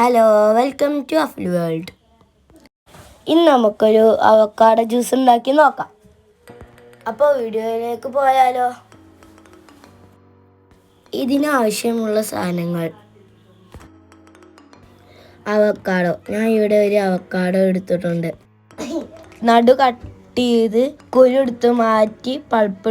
Hello welcome to of world ഇന്ന് നമുക്കൊരു avocado juice ഉണ്ടാക്കി നോക്കാം. അപ്പോൾ വീഡിയോയിലേക്ക് പോയാലോ? ഇതിനാവശ്യമുള്ള സാധനങ്ങൾ. അവക്കാടോ ഞാൻ ഇവിടെ ഒരു അവക്കാടോ എടുത്തിട്ടുണ്ട്. നടു കട്ട് ചെയ്ത് കുരു എടുത്ത് മാറ്റി പൾപ്പ്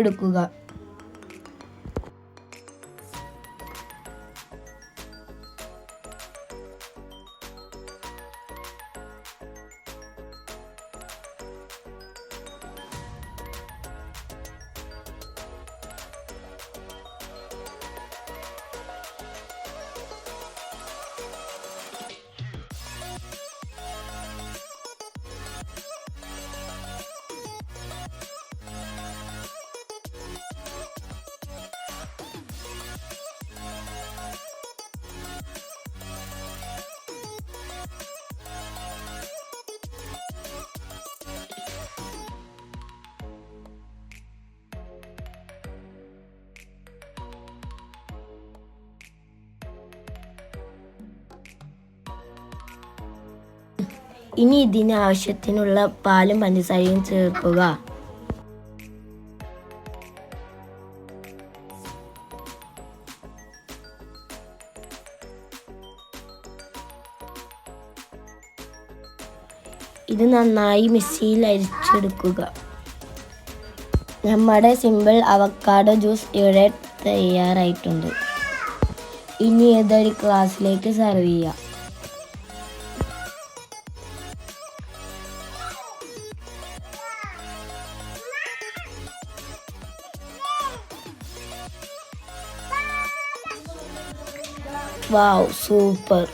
ഇനി ഇതിന് ആവശ്യത്തിനുള്ള പാലും പഞ്ചസാരയും ചേർക്കുക. ഇത് നന്നായി മിക്സിയിൽ അരിച്ചെടുക്കുക. നമ്മുടെ സിമ്പിൾ അവക്കാഡോ ജ്യൂസ് ഇവിടെ തയ്യാറായിട്ടുണ്ട്. ഇനി ഇതൊരു ഗ്ലാസ്സിലേക്ക് സെർവ് ചെയ്യാം. Wow super